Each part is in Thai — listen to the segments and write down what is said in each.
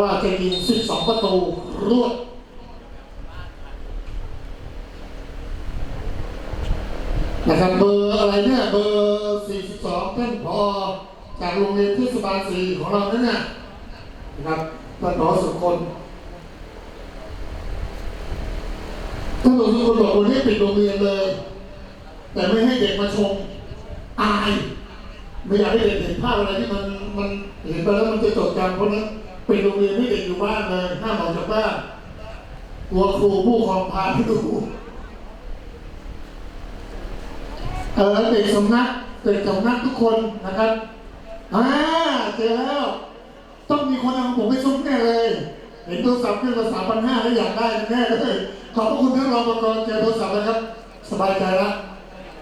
ว่าจะยิง 12 ประตูรวดนะครับเบอร์อะไรเนี่ยเบอร์ 42ท่านพอจากโรงเรียนเทศบาล4ของเรานั่นน่ะนะครับท่านพอสุคนท่านพอสุคนบอกวันนี้ปิดโรงเรียนเลย แต่ไม่ให้เด็กมาชมอาย ไม่อยากให้เด็กเห็นภาพอะไรที่มันมันเห็นไปแล้วมันจะจดจำเพราะนั้น นปิดโรงเรียนให้เด็กอยู่บ้านเลยห้ามออกจากบ้านกลัวครูผู้ครองพาไปดูเออเด็กสำนักเด็กสำนักทุกคนนะครับอ่าเจอแล้ว ต้องมีคนเอาของผมไปซุกแน่เลย เห็นโทรศัพท์เครื่องละสามพันห้าแล้วอยากได้แน่เลยขอบพระคุณท่านรองประกรณ์เจอโทรศัพท์แล้วครับ สบายใจแล้ว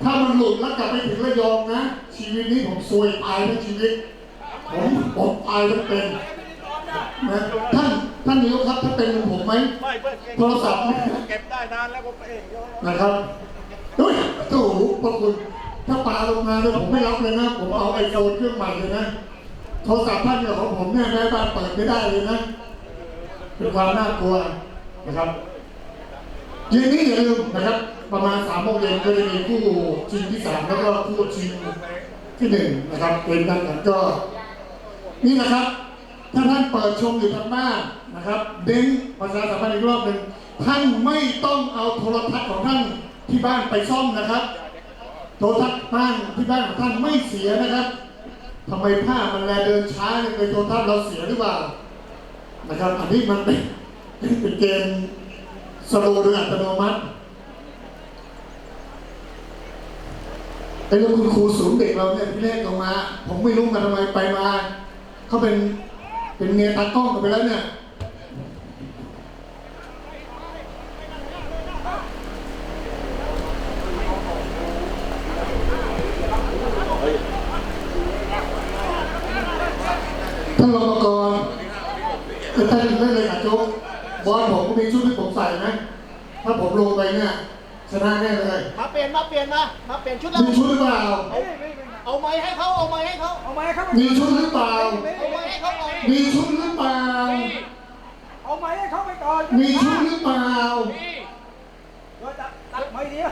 ถ้ามันหลุดแล้วกลับไปถึงระยองนะ ชีวิตนี้ผมซวยตายทั้งชีวิต ผมผมตายทั้งเป็น นะท่านท่านนายกครับถ้าเป็นเหมือนผมไหม ไม่เพื่อนโทรศัพท์เก็บได้นานแล้วผมเองนะครับด้วยโอ้โหพระคุณถ้าปาลงมาเนี่ยผมไม่รับเลยนะ ผมเอาไอโฟนเครื่องใหม่เลยนะ โทรศัพท์ท่านเนี่ยของผมเนี่ยแม่บ้านเปิดไม่ได้เลยนะเป็นความน่ากลัวนะครับยีนนี้อย่าลืมนะครับ ประมาณสามโมงเย็นก็จะมีคู่ชิงที่สามแล้วก็คู่ชิงที่หนึ่งนะครับเป็นดังนั้นก็นี่นะครับ ถ้าท่านเปิดชมอยู่ทางบ้านนะครับเด้งประชาสัมพันธ์อีกรอบหนึ่งท่านไม่ต้องเอาโทรทัศน์ของท่านที่บ้านไปซ่อมนะครับ โทรทัศน์บ้านที่บ้านของท่านไม่เสียนะครับทำไมผ้ามันแลเดินช้าเนี่ยในโทรทัศน์เราเสียหรือเปล่านะครับ อันนี้มันเป็นเป็นเกมสโลว์โดยอัตโนมัติไอ้เรื่องคุณครูศูนย์เด็กเราเนี่ยที่แรกออกมา ผมไม่รู้มาทำไมไปมาเขาเป็น เป็นเมียตากล้องกันไปแล้วเนี่ย ท่านรองกรแต่ท่านเล่นเลยอะโจ๊กบอลผมก็มีชุดที่ผมใส่นะ ถ้าผมลงไปเนี่ยชนะแน่เลย มาเปลี่ยนมาเปลี่ยนมา มาเปลี่ยนชุดแล้วมีชุดหรือเปล่า เอาไม้ให้เขาเอาไม้ให้เขาเอาไม้ให้เขามีชุดหรือเปล่า เอาไม้ให้เขาเอามีชุดหรือเปล่า เอาไม้ให้เขาไปก่อนมีชุดหรือเปล่าเราจะตัดไม้เดียว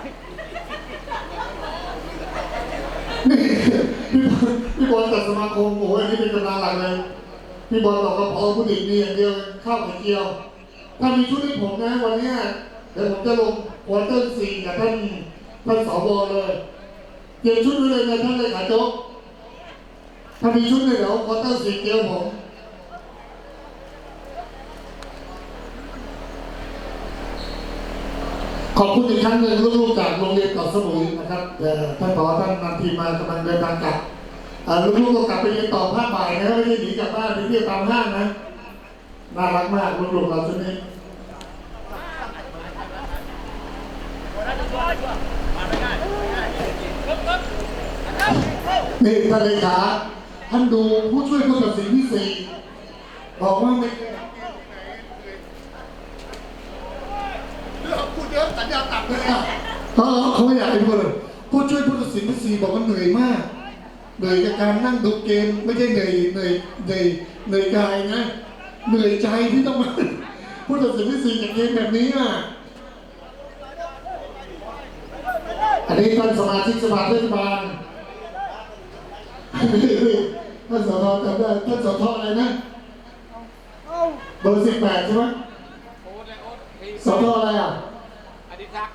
นี่พี่บอลพี่บอลจากสมาคมโอ้ยอันนี้เป็นกำลังหลักเลยพี่บอลบอกกับพอผู้หญิงนี่อย่างเดียวข้าวไข่เจียว ถ้ามีชุดให้ผมนะวันเนี้ยเดี๋ยวผมจะลงควอเตอร์สี่กับท่านท่านสวเลย เตรียมชุดไว้เลยนะท่านเลยขาโจ๊กถ้ามีชุดเลยเดี๋ยวควอเตอร์สีเตรียมผมขอบคุณอีกครั้งหนึ่งลูกๆจากโรงเรียนเกาะสมุยนะครับเอ่อท่านผอท่านนำทีมมากำลังเดินทางกลับเอ่อลูกๆก็กลับไปเรียนต่อภาคบ่ายนะครับไม่ได้หนีกลับบ้านไปเที่ยวตามห้างนะน่ารักมากลูกๆเราชุดนี้ นี่ท่านเลขาท่านดูผู้ช่วยผู้ตัดสินที่สี่บอกว่าไม่เรื่องพูดเยอะสัญญาตัดเลยอะเขาเขาไม่อยากให้พูดเลยผู้ช่วยผู้ตัดสินที่สี่บอกว่าเหนื่อยมากเหนื่อยจากการนั่งดูเกมไม่ใช่เหนื่อยเหนื่อยเหนื่อยเหนื่อยกายนะเหนื่อยใจที่ต้องมาผู้ตัดสินที่สี่จากเกมแบบนี้อะอันนี้ท่านสมาชิกสภาเทศบาล ท่านสทจำได้ท่านสทอะไรนะเอ้าเบอร์สิบแปดใช่ไหมสทอะไรอะอดิศักดิ์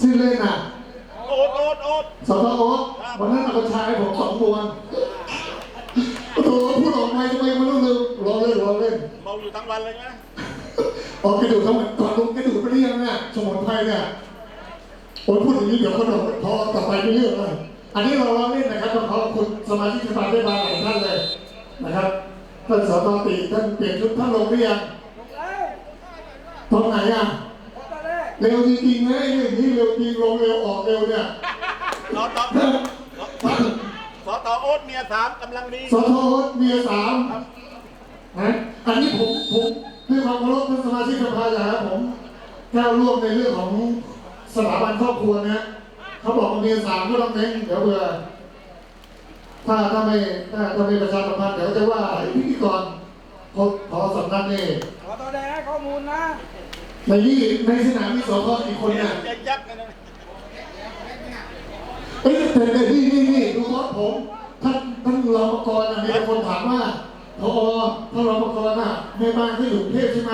ชื่อเล่นอะโอ๊ตโอ๊ตโอ๊ตสทโอ๊ตวันนั้นเอากระชายให้ผมสองพวงโอ้โหพูดออกมาทำไมไม่รู้เลยรอเล่นรอเล่นเมาอยู่ทั้งวันเลยนะออกกระดูกทั้งหมดก่อนลงกระดูกไปเรียงเนี่ยสมุนไพรเนี่ยโอ้ยพูดอย่างนี้เดี๋ยวคนบอกพอต่อไปไม่เลือกเลย อันนี้เราล้อเล่นนะครับต้องขอบคุณสมาชิกสภาได้มาหลายท่านเลยนะครับท่านสตตีท่านเปลี่ยนชุดท่านลงหรือยังลงแล้วตอนไหนอะพอตอนแรกเร็วจริงๆนะไอ้เรื่องนี้เร็วจริงลงเร็วออกเร็วเนี่ยสอต่อสอต่อโอ๊ตเมียสามกำลังดีสทเมียสามนะอันนี้ผมผมด้วยความเคารพท่านสมาชิกสภาอย่าครับผมก้าวล่วงในเรื่องของสถาบันครอบครัวนะ เขาบอกว่าเมียสามก็ต้องเน้นเดี๋ยวเบื่อถ้าถ้าไม่ถ้าถ้าไม่ประชาสัมพันธ์เดี๋ยวจะว่าไอ้พิธีกรพอพอสำนักนี่ขอตัวแดงให้ข้อมูลนะในนี่ในสนามมีสอทอกี่คนเนี่ยจะยักษ์กันนะเอ้ยแต่แต่นี่นี่นี่ดูรถผมท่านท่านรองกรนะมีคนถามว่าพอท่านรองกรน่ะแม่บ้านที่อยู่กรุงเทพใช่ไหม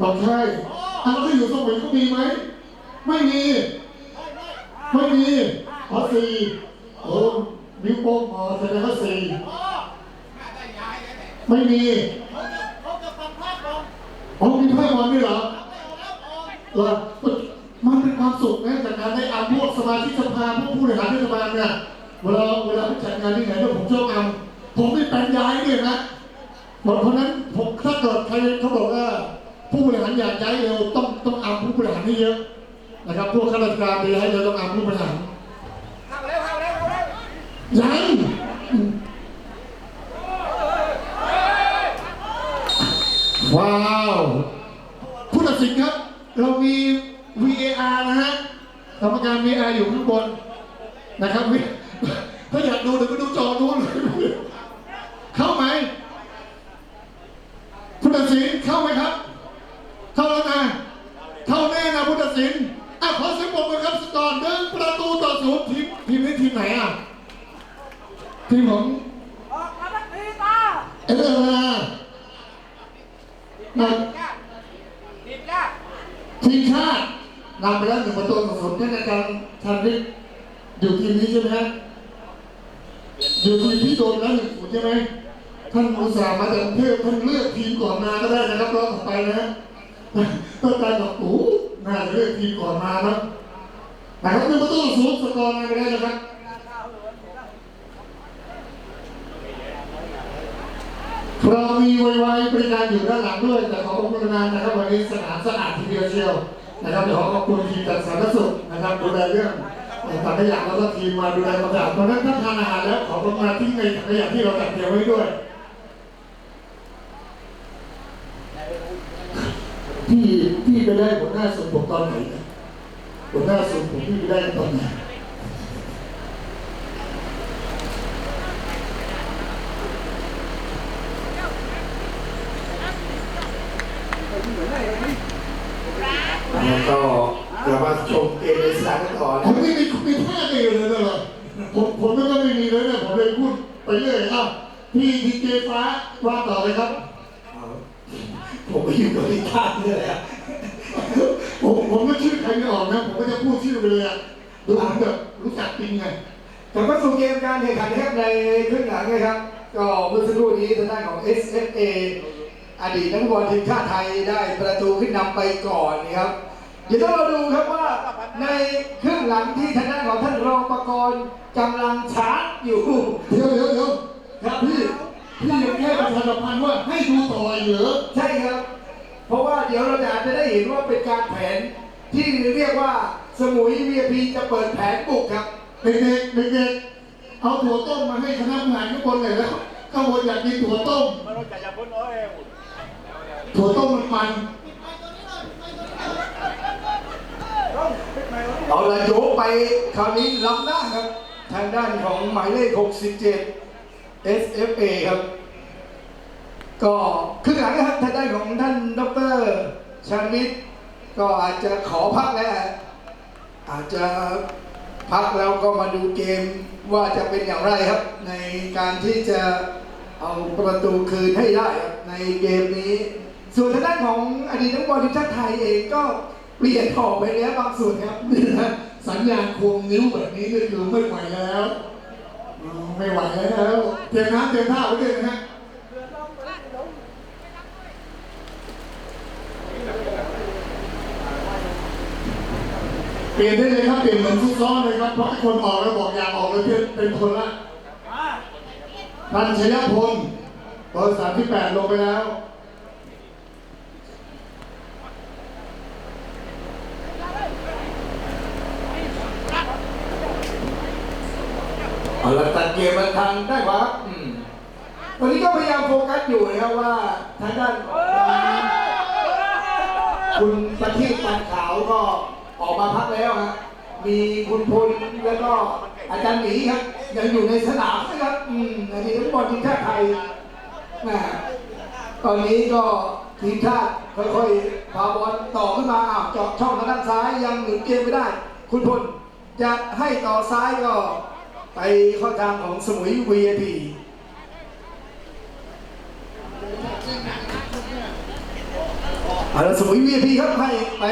บอกใช่อ้าวแล้วที่อยู่สมุยก็มีไหมไม่มี ไม่มีพอสี่โอ้นิ้วโป้งพอแสดงว่าสี่ไม่มีเขาจะเขาจะฟังภาพก่อนอ๋อมีไพ่บอลด้วยเหรอเหรอมันเป็นความสุขนะจากการได้อ่านพวกสมาชิกสภาพวกผู้บริหารเทศบาลเนี่ยเวลาเวลาจัดงานที่ไหนเนี่ยผมชอบอ่านผมไม่เป็นย้ายด้วยนะเพราะนั้นผมถ้าเกิดใครเขาบอกว่าผู้บริหารอยากย้ายเร็วต้องต้องอ่านผู้บริหารให้เยอะ นะครับพวกข้าราชการไปย้ายเร็วต้องอ่านผู้บริหารเข้าเร็วเข้าเร็วเข้าเร็วยังว้าวผู้ตัดสินครับ เรามี VAR นะฮะกรรมการ VAR อยู่ข้างบนนะครับ ถ้าอยากดูเดี๋ยวไปดูจอนู้นเลยเข้าไหมผู้ตัดสินเข้าไหมครับ เข้าแล้วนะ เข้าแน่นะผู้ตัดสินอะขอเสียงปรบมือครับสกอร์หนึ่งประตูต่อศูนย์ทีมทีมนี้ทีมไหนอะ ทีมของ ออกมาทักทีตา เอเดอร์นานะ ติดยาก ทีมชาตินำไปแล้วหนึ่งประตูต่อศูนย์ท่านอาจารย์ชันวิทย์อยู่ทีมนี้ใช่ไหมฮะอยู่ทีมที่โดนแล้วหนึ่งศูนย์ใช่ไหมท่าน อาจารุงเทพท่านเลือกทีมก่อนมาก็ได้นะครับรอบต่อไปนะฮะต้องการบอกโอ้น่าจะเลือกทีมก่อนมานะนะครับหนึ่งประตูศูนย์สกอร์นำไปแล้นะครับเรามีไวไวบริการอยู่ด้านหลังด้วย แต่ขอขอบคุณนานนะครับ วันนี้สนามสะอาดทีเดียวเชียวนะครับเดี๋ยวขอขอบคุณทีมจัดสรรสุขนะครับดูแลเรื่องถังขยะแล้วก็ทีมมาดูแลความสะอาดเพราะนั้นถ้าทานอาหารแล้วขอลงมาทิ้งในถังขยะที่เราจัดเตรียมไว้ด้วย พี่พี่ไปได้หัวหน้าส่วนผมตอนไหนนะหัวหน้าส่วนผมพี่ไปได้ตอนไหนแล้วก็เรามาชมเกมในสนามกันต่อผนะมไม่มีมีพลาดเลยเลยนะเหรอผมผมนึกว่าไม่มีเลยเนี่ยผมเลยพูดไปเรื่อยอ้าวพี่ทีเจฟ้าว่าต่อเลยครับ ผมไปอยู่กับลิท่าเนี่ยแหละผมผมก็ชื่อใครไม่ออกนะ ผมก็จะพูดชื่อไปเลยอะดูเหมือนแบบรู้จักจริงไงกลับมาสู่เกมการแข่งขันนะครับในครึ่งหลังนะครับ ก็เมื่อสักครู่นี้ทางด้านของ SFA อดีตนักบอลทีมชาติไทยได้ประตูขึ้นนำไปก่อนนะครับ เดี๋ยวต้องมาดูครับว่าในครึ่งหลังที่ทางด้านของท่านรองประกรณ์กำลังชาร์จอยู่ เดี๋ยวเดี๋ยวเดี๋ยวครับพี่ พี่ยังแค่ประชาสัมพันธ์ว่าให้ดูต่ออีกเหรอใช่ครับ เพราะว่าเดี๋ยวเราจะอาจจะได้เห็นว่าเป็นการแผน ที่เรียกว่าสมุย VIP จะเปิดแผนบุกครับ เด็กๆเด็กๆเอาถั่วต้มมาให้คณะผู้บริหารข้างบนเลยแล้วข้างบนอยากกินถั่วต้มมันรู้จักอย่าพ้นโอ้ยถั่วต้มมันมันต้องปิดไมค์ไว้เอาละโยกไปคราวนี้ล้ำหน้าครับ ทางด้านของหมายเลข 67 SFA ครับ ก็ครึ่งหลังนะครับทางด้านของท่านดรชาญวิทย์ก็อาจจะขอพักแล้ว อาจจะพักแล้วก็มาดูเกมว่าจะเป็นอย่างไรครับ ในการที่จะเอาประตูคืนให้ได้ครับในเกมนี้ ส่วนทางด้านของอดีตนักบอลทีมชาติไทยเองก็เปลี่ยนออกไปแล้วบางส่วนครับ สัญญาณควงนิ้วแบบนี้นี่คือไม่ไหวแล้ว ไม่ไหวแล้วเตรียมน้ำเตรียมท่าไว้ด้วยนะฮะเดือดร้อนไปแล้วเปลี่ยนได้เลยครับเปลี่ยนเหมือนซุกซ้อนเลยครับเพราะคนออกแล้วบอกอยากออกเลยเป็นเป็นคนละมาพันชยพลเบอร์สามที่แปดลงไปแล้ว เอาละตัดเกมมาทางได้ขวาครับอืมวันนี้ก็พยายามโฟกัสอยู่นะครับว่าทางด้านคุณประทีปปันขาวก็ออกมาพักแล้วครับมีคุณพลแล้วก็อาจารย์หมีครับยังอยู่ในสนามนะครับอืมอันนี้นักบอลทีมชาติไทยแมตอนนี้ก็ทีมชาติค่อยๆพาบอลต่อขึ้นมาอ้าวเจาะช่องทางด้านซ้ายยังหนุนเกมไม่ได้ คุณพลจะให้ต่อซ้ายก็ ไปเข้าทางของสมุย VIP เอาละสมุย VIP ครับให้ไป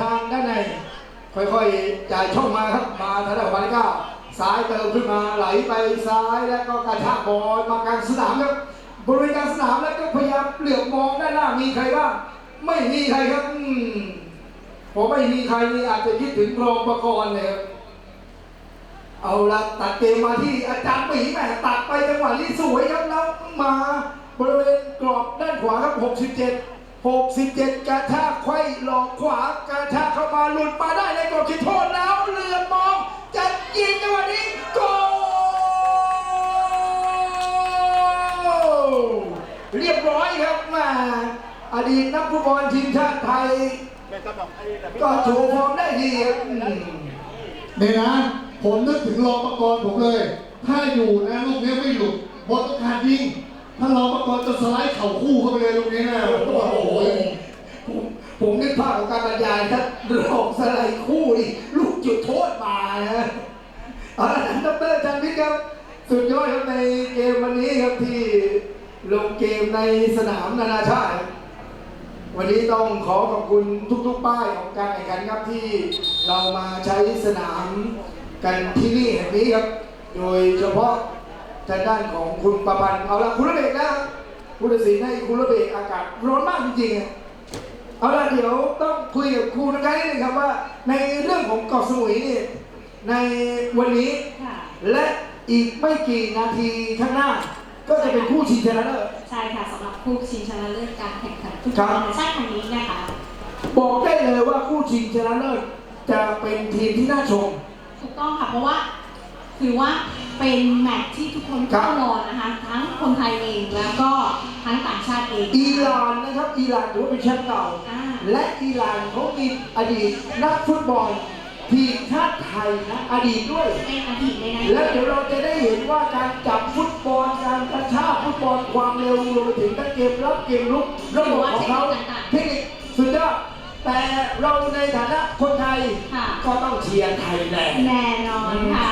ทางด้านใน ค่อยๆจ่ายช่องมาครับ มาทางด้านวันก้าซ้ายเติมขึ้นมาไหลไปซ้ายแล้วก็กระชากบอลมากลางสนามครับบริเวณกลางสนามแล้วก็พยายามเหลือบมองด้านหน้ามีใครบ้างไม่มีใครครับผมไม่มีใครนี่อาจจะคิดถึงรองประกรณ์เลยครับ เอาละตัดเกมมาที่อาจารย์หมีแหมตัดไปจังหวะนี้สวยครับแล้วมาบริเวณกรอบด้านขวาครับ 67 67 กระชากไขว้หลอกขวากระชากเข้ามาหลุดมาได้ในกรอบขีดโทษแล้วเรือมองจะยิงจังหวะนี้โกเรียบร้อยครับมาอดีตนักฟุตบอลทีมชาติไทย ก็โชว์ฟอร์มได้ดีครับอืมเนี่ยนะ ผมนึกถึงรองประกรณ์ผมเลย ถ้าอยู่นะลูกนี้ไม่หลุดบอลต้องการยิง ถ้ารองประกรณ์จะสไลด์เข่าคู่เข้าไปเลยลูกนี้นะโอ้โหผมผมนึกภาพของการบรรยายถ้ารองสไลด์คู่นี่ลูกจุดโทษมานะอาละท่านดรจันวิทย์ครับ สุดยอดครับในเกมวันนี้ครับที่ลงเกมในสนามนานาชาติ วันนี้ต้องขอขอบคุณทุกๆป้ายของการแข่งขันครับที่เรามาใช้สนาม กันที่นี่แห่งนี้ครับ โดยเฉพาะทางด้านของคุณประพันธ์เอาละคุณระเบกนะครับผู้ตัดสินให้คุณระเบกอากาศร้อนมากจริงๆอะเอาละเดี๋ยวต้องคุยกับครูนะคะนิดนึงครับว่า ในเรื่องของเกาะสมุยนี่ในวันนี้ค่ะและอีกไม่กี่นาทีข้างหน้า ก็จะเป็นคู่ชิงชนะเลิศใช่ค่ะสำหรับคู่ชิงชนะเลิศการแข่งขันฟุตครับบอลนานาชาติครั้งนี้นะคะบอกได้เลยว่าคู่ชิงชนะเลิศจะเป็นทีมที่น่าชม ถูกต้องค่ะเพราะว่าถือว่าเป็นแมตช์ที่ทุกคนครับเฝ้ารอนะคะ ทั้งคนไทยเองแล้วก็ทั้งต่างชาติเองอิหร่านนะครับอิหร่านถือว่าเป็นแชมป์เก่า อ่า และอิหร่านเขามีอดีตนักฟุตบอลทีมชาติไทยนะอดีตด้วย เป็นอดีตเลยนะแล้วเดี๋ยวเราจะได้เห็นว่าการจับฟุตบอลการกระชากฟุตบอลความเร็วรวมไปถึงทั้งเกมรับเกมลุกระบบของเขาเทคนิคสุดยอด แต่เราในฐานะคนไทยค่ะ ก็ต้องเชียร์ไทยแลนด์แน่นอนค่ะ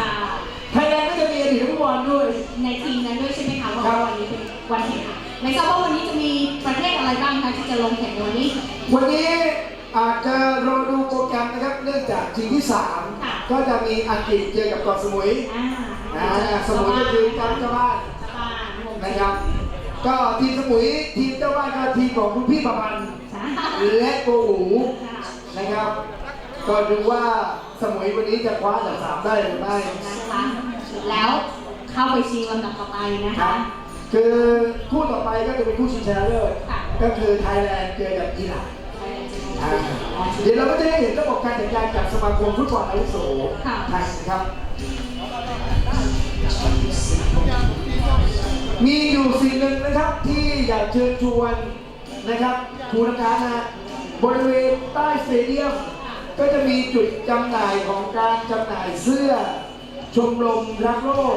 ไทยแลนด์ก็จะมีอดีตนักฟุตบอลด้วย ในทีมนั้นด้วยใช่ไหมคะว่าครับวันนี้เป็นวันแข่งขันไม่ทราบว่าวันนี้จะมีประเทศอะไรบ้างคะที่จะลงแข่งในวันนี้ วันนี้อาจจะรอดูโปรแกรมนะครับ เนื่องจากทีมที่ ค่ะ 3 ก็จะมีอังกฤษเจอกับเกาะสมุยอ่าอ่าสมุยก็คือเจ้าเจ้าบ้านเจ้าบ้านวงนะครับ ก็ทีมสมุยทีมเจ้าบ้านก็ทีมของคุณพี่ประพันธ์ค่ะ และโกหูค่ะนะครับก็ดูว่าสมุยวันนี้จะคว้าอันดับสามได้หรือไม่ นะคะแล้วเข้าไปชิงลำดับต่อไปนะครัคะ บคือคู่ต่อไปก็จะเป็นคู่ชิงชนะเลิศค่ะ ก็คือไทยแลนด์เจอกับอิหร่านไปเลยจะมีอ่าอ๋อชิงเดี๋ยวเราก็จะได้เห็นระบบการจัดการจากสมาคมฟุตบอลอาวุโสค่ะไทยนะครับ มีอยู่สิ่งหนึ่งนะครับที่อยากเชิญชวน นะครับทูนการนะบริเวณใต้สเตเดียมก็จะมีจุดจำหน่ายของการจำหน่ายเสื้อ ชมรมรักโลก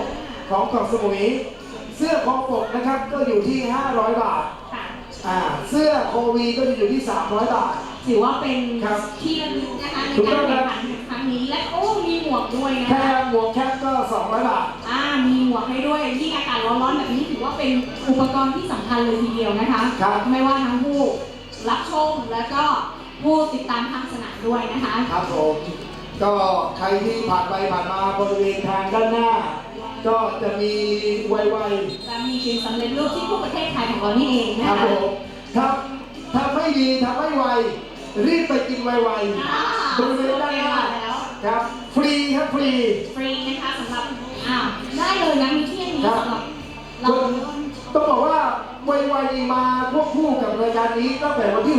ของเกาะสมุย เสื้อคอปกนะครับก็อยู่ที่ 500 บาทค่ะอ่าเสื้อโควีก็จะอยู่ที่ 300 บาท ถือว่าเป็นครับ ที่ระลึกนะคะในถูกกาต้รองครับแข่งขันค รั้งนี้และโอ้มีหมวกด้วยนะแค่คะหมวกแคปก็200บาท อ่ามีหมวกให้ด้วยที่อากาศร้อนๆแบบนี้ถือว่าเป็นอุปกรณ์ที่สำคัญเลยทีเดียวนะคะครับ ไม่ว่าทั้งผู้รับชมแล้วก็ผู้ติดตามทางสนามด้วยนะคะครับผมก็ใครที่ผ่านไปผ่านมาบริเวณทางด้านหน้า ก็จะมีไวและมีทีมสำเร็จรูปที่ผู้ประเทศไทยของเรานี่เองๆนะครัคะบผมทำทำไม่ดีทำไม่ไวรีบไปกินไวอ่าๆบริเวณด้านหน้าแล้ว ครับฟรีครับฟรี ฟรีนะคะสำหรับอ้าวได้เลยนะมีที่อันนี้ครับสำหรับเราต้องบอกว่าไวๆนี่มาควบคู่กับรายการนี้ตั้งแต่วันที่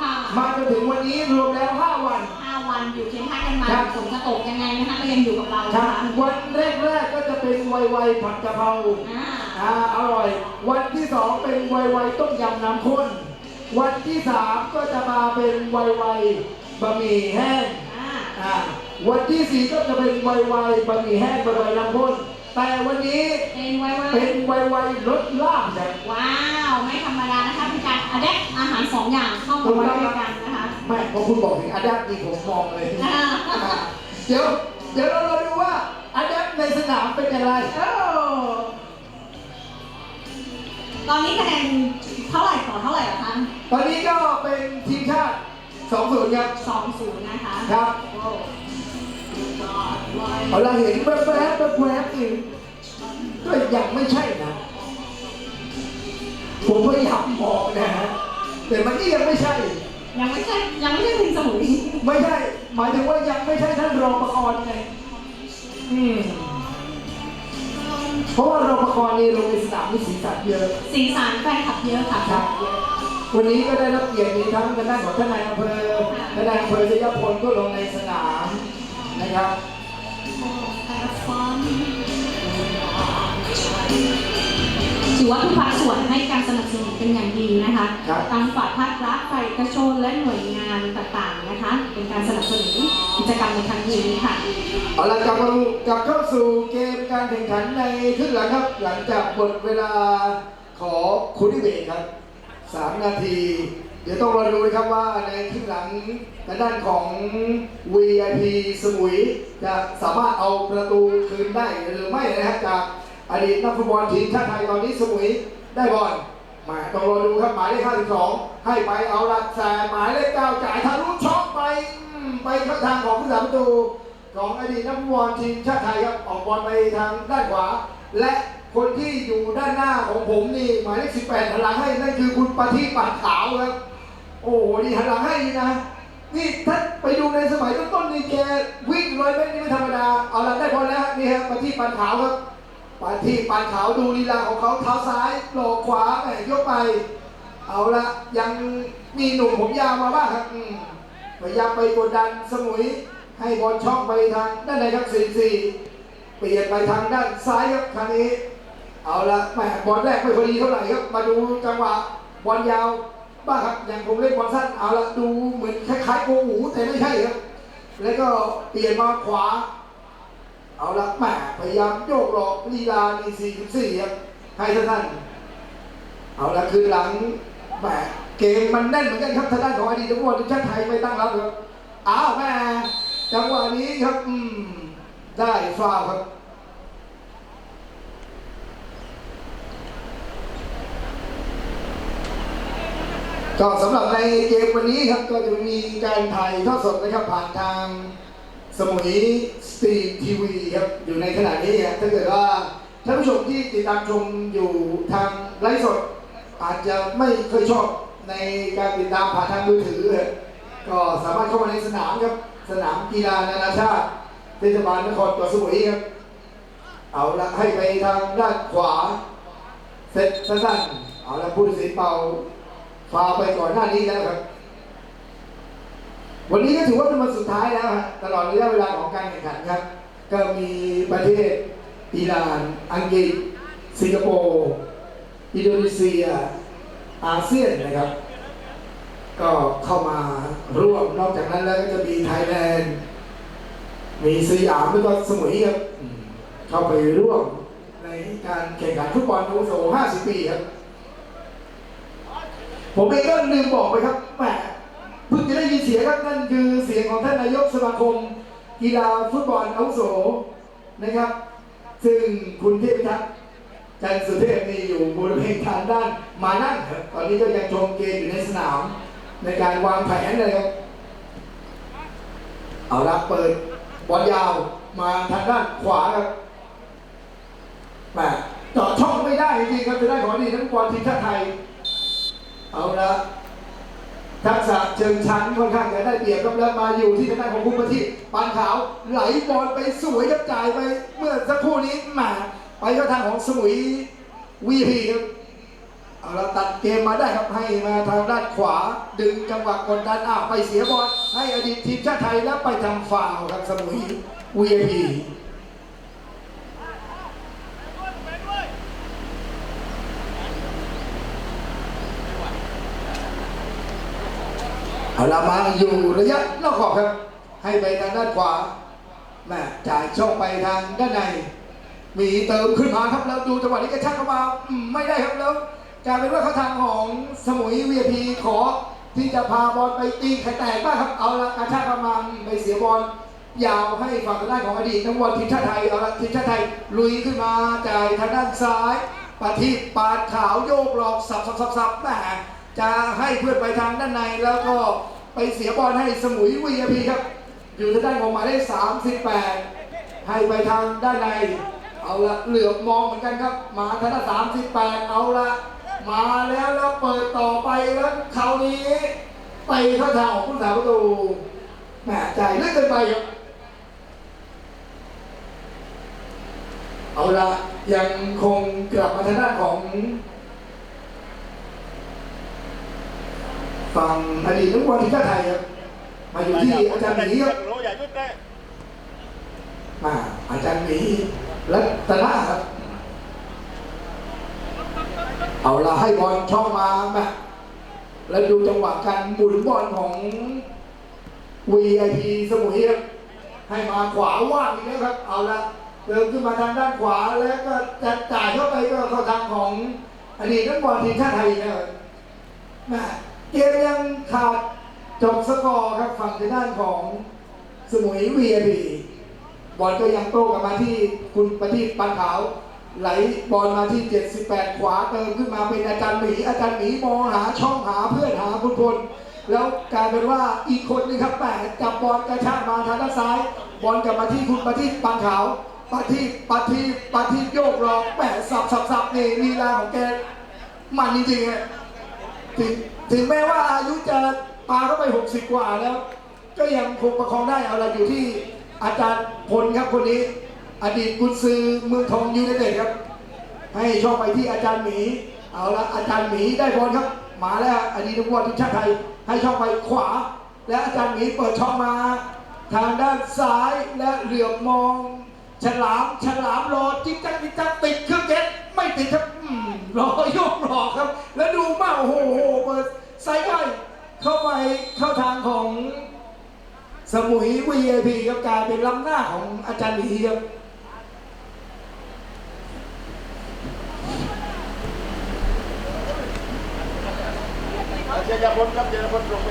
ค่ะ6 มาจนถึงวันนี้รวมแล้ว 5 วัน ห้าวันอยู่เคียงข้างกันมาครับ ฝนจะตกยังไงนะคะก็ยังอยู่กับเราคนะรับคะวันแรก ๆ ก็จะเป็นไวๆผัดกะเพราอ่าอ่าอร่อย วันที่สองเป็นไวไวต้มยำน้ำข้น วันที่สามก็จะมาเป็นไวไวบะหมี่แห้งอ่า อ่า วันที่สี่ก็จะเป็นไวไวบะหมี่แห้งบะหมี่น้ำข้นแต่วันนี้เป็นไว้ว่าเป็นไวไวรสลาบแบบว้าว ไม่ธรรมดานะคะเป็นการอะแดปอาหารสองอย่างเข้ามาไว้ด้วยกันนะคะไม่พอคุณบอกถึงอาดับนี่ผมมองเลยอ่าเดี๋ยวเดี๋ยวเราเราดูว่าอาดับในสนามเป็นอย่างไรโอ้ตอนนี้คะแนนเท่าไหร่ต่อเท่าไหร่อะคะตอนนี้ก็เป็นทีมชาติ2 0ครับสองศูนย์นะคะ ครับโอ้ เอาเราเห็นแวบๆแวบๆแวบๆอีกก็ยังไม่ใช่นะ ผมพยายามบอกนะฮะแต่มันก็ยังไม่ใช่ ยังไม่ใช่ยังไม่ใช่ทีมสมุยไม่ใช่ หมายถึงว่ายังไม่ใช่ท่านรองประกรณ์ไงอืมเพราะว่ารองประกรณ์นี่ลงในสนามมีสีสันเยอะสีสันแฟนคลับเยอะค่ะครับวันนี้ก็ได้รับเกียรติมีทั้งทางด้านของท่านนายอำเภอท่านนายอำเภอชยพลก็ลงในสนามนะครับ ถือว่าทุกภาคส่วนให้การสนับสนุนเป็นอย่างดีนะคะครับทั้งฝ่ายภาครัฐฝ่ายเอกชนและหน่วยงานต่างๆนะคะ เป็นการสนับสนุนกิจกรรมในครั้งนี้ค่ะ เอาละกลับมากลับเข้าสู่เกมการแข่งขันในครึ่งหลังครับ หลังจากหมดเวลาขอคุณดิเบตครับสามนาที เดี๋ยวต้องรอดูนะครับว่าในครึ่งหลังทางด้านของ VIP สมุย จะสามารถเอาประตูคืนได้หรือไม่นะฮะจากอดีตนักฟุตบอลทีมชาติไทยตอนนี้สมุยได้บอลมาต้องรอดูครับหมายเลข52 ให้ไปเอาลักแสหมายเลข9จ่ายทะลุช่องไปไปเข้าทางของผู้สาประตูของอดีตนักฟุตบอลทีมชาติไทยครับออกบอลไปทางด้านขวา และคนที่อยู่ด้านหน้าของผมนี่หมายเลข18หันหลังให้นั่นคือคุณปฏิปัตขาวครับ โอ้โหนี่หันหลังให้นี่นะ นี่ถ้าไปดูในสมัยต้นๆนี่แกวิ่งร้อยเมตรนี่ไม่ธรรมดา เอาละได้บอแล้ว นี่ฮะปฏิปัตย์ขาวครับปฏิปัตย์ขาวดูลีลาของเขาเท้าซ้ายโหลกขวาแหมยกไป เอาละยังมีหนุ่มผมยาวมาบ้างครับพยายามไปกดดันสมุยให้บอลช่องไปทางด้านในครับสี่สี่เปลี่ยนไปทางด้านซ้ายครับคราวนี้ เอาละแหมบอลแรกไม่พอดีเท่าไหร่ครับมาดูจังหวะบอลยาว บ้างครับอย่างผมเล่นบอลสั้นเอาละดูเหมือนคล้ายๆโกหูแต่ไม่ใช่ครับ แล้วก็เปลี่ยนมาขวา เอาละแหมพยายามโยกหลอกลีลาดีสี่สี่ครับให้ท่านเอาละคือหลังแหมเกมมันแน่นเหมือนกันครับทางด้านของอดีตนักบอลทีมชาติไทยไม่ตั้งรับครับอ้าวแม่จังหวะนี้ครับอืมได้ฟาวครับ ก็สำหรับในเกมวันนี้ครับก็จะมีการถ่ายทอดสดนะครับผ่านทางสมุยสตรีมทีวีครับอยู่ในขณะนี้ครับถ้าเกิดว่าท่านผู้ชมที่ติดตามชมอยู่ทางไลฟ์สด อาจจะไม่เคยชอบในการติดตามผ่านทางมือถือครับก็สามารถเข้ามาในสนามครับสนามกีฬานานาชาติเทศบาลนครเกาะสมุยครับเอาละให้ไปทางด้านขวาเสร็จสั้นๆเอาละผู้ตัดสินเป่า ฟาไปก่อนหน้านี้แล้วครับ วันนี้ก็ถือว่าเป็นวันสุดท้ายแล้วฮะตลอดระยะเวลาของการแข่งขันครับ ก็มีประเทศอิหร่าน อังกฤษ สิงคโปร์อินโดนีเซีย อาเซียนนะครับ ก็เข้ามาร่วมนอกจากนั้นแล้วก็จะมีไทยแลนด์ มีสยามแล้วก็สมุยครับเข้าไปร่วมในการแข่งขันฟุตบอลอาวุโส50 ปีครับ ผมเองก็ลืมบอกไปครับแหมเพิ่งจะได้ยินเสียงครับนั่นคือเสียงของท่านนายกสมาคม กีฬาฟุตบอลอาวุโสนะครับ ซึ่งคุณเทพทักษ์จันทร์สุเทพนี่อยู่บริเวณทางด้านมานั่งครับตอนนี้ก็ยังชมเกมอยู่ในสนาม ในการวางแผนเลยครับเอาละเปิดบอลยาวมาทางด้านขวาครับแหมเจาะช่องไม่ได้จริงๆครับจะได้ของดีทั้งบอลทีมชาติไทย เอาละทักษะเชิงชั้นค่อนข้างจะได้เปรียบครับแล้วมาอยู่ที่ทางด้านของคุณประทีปานขาวไหลบอลไปสวยครับจ่ายไปเมื่อสักครู่นี้หมาไปเข้าทางของสมุยวีพีครับเอาละตัดเกมมาได้ครับให้มาทางด้านขวา ดึงจังหวะกดดันอ้าวไปเสียบอลให้อดีตทีมชาติไทยแล้วไปทำฟาวครับสมุยวีพี เอาละมาอยู่ระยะนอกขอบครับ ให้ไปทางด้านขวาแม่จ่ายช่องไปทางด้านใน มีเติมขึ้นมาครับแล้วดูจังหวะนี้กระชักเข้ามาอืมไม่ได้ครับแล้วกลายเป็นว่าเขาทางของสมุย VIP ขอที่จะพาบอลไปตีไข่แตกบ้างครับเอาละกระชากกำลังไปเสียบอลยาวให้ฝั่งด้านของอดีตนักบอลทีมชาติไทยเอาละทีมชาติไทยลุยขึ้นมาจ่ายทางด้านซ้ายปาทีปาดขาวโยกหลอกสับสับสับสับแหม จะให้เพื่อนไปทางด้านในแล้วก็ไปเสียบอลให้สมุย VIP ครับ อยู่ทางด้านของหมายเลข38 ให้ไปทางด้านใน เอาละเหลือบมองเหมือนกันครับ มาทางด้าน38 เอาละมาแล้วแล้วเปิดต่อไปแล้วคราวนี้ไปเข้าทางของผู้สาประตูแหมใจเลื่อนเกินไปครับเอาละยังคงกลับมาทางด้านของ ฝั่งอดีตนักบอลทีมชาติไทยครับมาอยู่ที่อาจารย์หมีครับโลอย่ายุดได้มาอาจารย์หมีรัตนะครับ เอาละให้บอลช่องมาแมแล้วดูจังหวะการหมุนบอลของ VIP สมุยครับให้มาขวาว่างอีกแล้วครับ เอาละเติมขึ้นมาทางด้านขวาแล้วก็จะจ่ายเข้าไปก็เข้าทางของอดีตนักบอลทีมชาติไทยนะครับแม่ เกมยังขาดจบสกอร์ครับฝั่งทางด้านของสมุย VIP บอลก็ยังโต้กลับมาที่คุณประทีปปันขาว ไหลบอลมาที่ 78 ขวาเติมขึ้นมาเป็นอาจารย์หมี อาจารย์หมีมองหาช่องหาเพื่อนหาคุณพลแล้วกลายเป็นว่าอีกคนนึงครับแปจับบอลกระชากมาทางด้านซ้าย บอลกลับมาที่คุณประทีปปันขาวประทีปประทีปประทีปโยกหลอกแปะสับสับสับนี่ลีลาของแกมันจริงๆอะ ถึงถึงแม้ว่าอายุจะปาเข้าไป 60 กว่าแล้ว ก็ยังคงประคองได้เอาละอยู่ที่อาจารย์พลครับคนนี้ อดีตกุนซือเมืองทองยูไนเต็ดครับ ให้ช่องไปที่อาจารย์หมี เอาละอาจารย์หมีได้บอลครับมาแล้วอดีตนักบอลทีมชาติไทยให้ช่องไปขวา และอาจารย์หมีเปิดช่องมา ทางด้านซ้ายและเหลือบมอง ฉลามฉลามรอจิ๊กจักจิ๊กจักติดเครื่องเจ็ตไม่ติดครับ รอยกหลอกครับ แล้วดูมากโอ้โหเปิดไซด์ได้เข้าไปเข้าทางของสมุย VIP ครับกลายเป็นล้ำหน้าของอาจารย์หมีครับเจยาพลครับเจยาพลตรงไป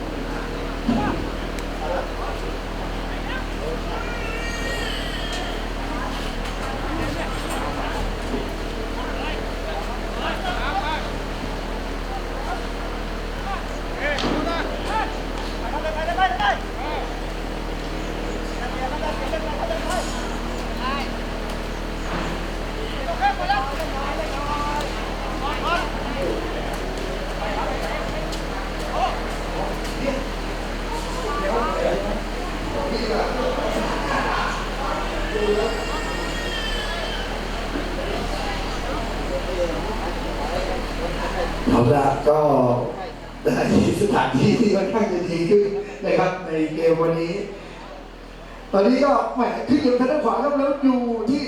ด้านขวาครับแล้วอยู่ที่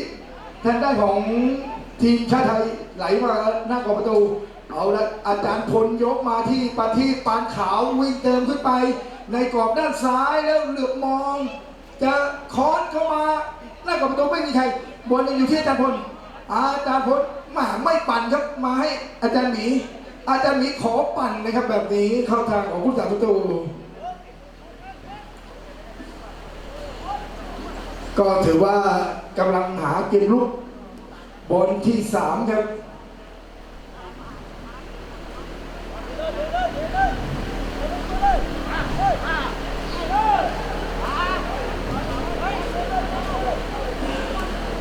ทางด้านของทีมชาติไทยไหลมาหน้ากรอบประตู เอาละอาจารย์พลยกมาที่ปาที่ปานขาววิ่งเติมขึ้นไป ในกรอบด้านซ้ายแล้วเหลือบมอง จะคอนเข้ามาหน้ากรอบประตูไม่มีใครบอลยังอยู่ที่อาจารย์พลอาจารย์พลมาไม่ปั่นครับมาให้อาจารย์หมีอาจารย์หมีขอปั่นนะครับแบบนี้เข้าทางของผู้สาประตู ก็ถือว่ากำลังหาเกมลุกบอลที่สามครับ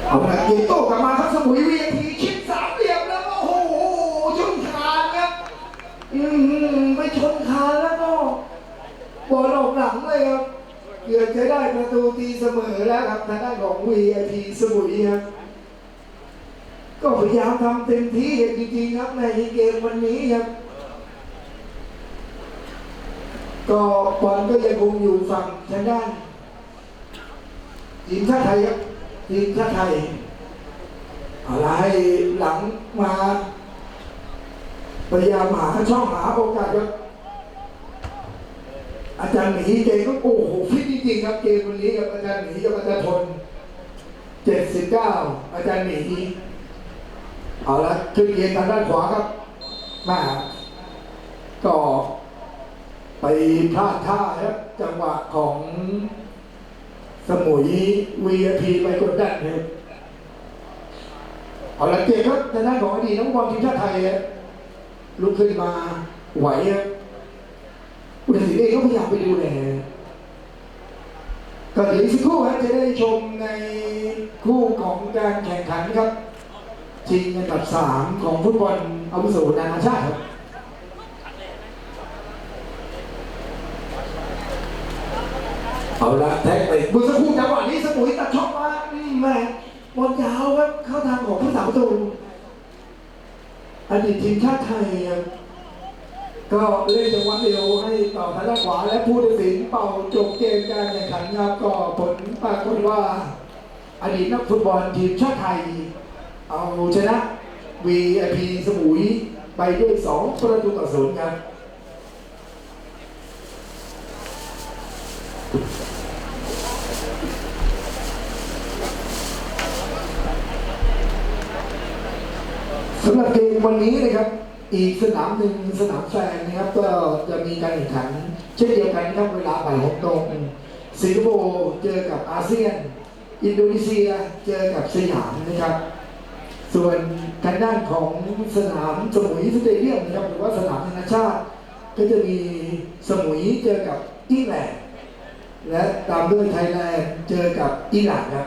เอาละเกมโต้กลับมาครับสมุยเวียทีคิดสามเหลี่ยมแล้วก็โอ้โหชนคานครับ อืมไปชนคานแล้วก็บอลออกหลังเลยครับ เกือบจะได้ประตูตีเสมอแล้วครับทางด้านของ VIP สมุยครับก็พยายามทำเต็มที่จริงๆครับในเกมวันนี้ครับ ก็บอลก็ยังคงอยู่ฝั่งทางด้านทีมชาติไทยครับทีมชาติไทยอะไรหลังมาพยายามหาช่องหาโอกาสครับ อาจารย์หมีเกมก็โอ้โหฟิตจริงๆครับเกมวันนี้กับอาจารย์หมีกับอาจารย์ทนเจ็ดสิบเก้าอาจารย์หมีเอาละขึ้นเกมทางด้านขวาครับมาก็ไปพลาดท่าครับจังหวะของสมุยวีพีไปกดดันครับเอาละเกมครับทางด้านของอดีตนักบอลทีมชาติไทยลุกขึ้นมาไหวครับ ผู้ตัดสินเองก็พยายามไปดูแลก็เดี๋ยวอีกสักครู่ครับจะได้ชมในคู่ของการแข่งขันครับชิงอันดับสามของฟุตบอลอาวุโสนานาชาติครับเอาละแท็กไปเมื่อสักครู่จังหวะนี้สมุยตัดช็อตมาอืมแม่บอลยาวครับเข้าทางของผู้สาวตูอดีตทีมชาติไทยครับ ก็เล่นจังหวะเร็วให้ต่อทางด้านขวาและผู้ตัดสินเป่าจบเกมการแข่งขันครับก็ผลปรากฏว่า อดีตนักฟุตบอลทีมชาติไทย เอาชนะ VIP สมุยไปด้วย 2 ประตูต่อศูนย์ครับสำหรับเกมวันนี้นะครับ อีกสนามหนึ่งสนามแฟนนะครับก็จะมีการแข่งขัน เช่นเดียวกันครับเวลาบ่ายหกตรงสิงคโปร์เจอกับอาเซียน อินโดนีเซียเจอกับสยามนะครับ ส่วนทางด้านของสนามสมุยสเตเดียมนะครับหรือว่าสนามนานาชาติ ก็จะมีสมุยเจอกับอิงแลนด์และตามด้วยไทยแลนด์เจอกับอิหร่านครับ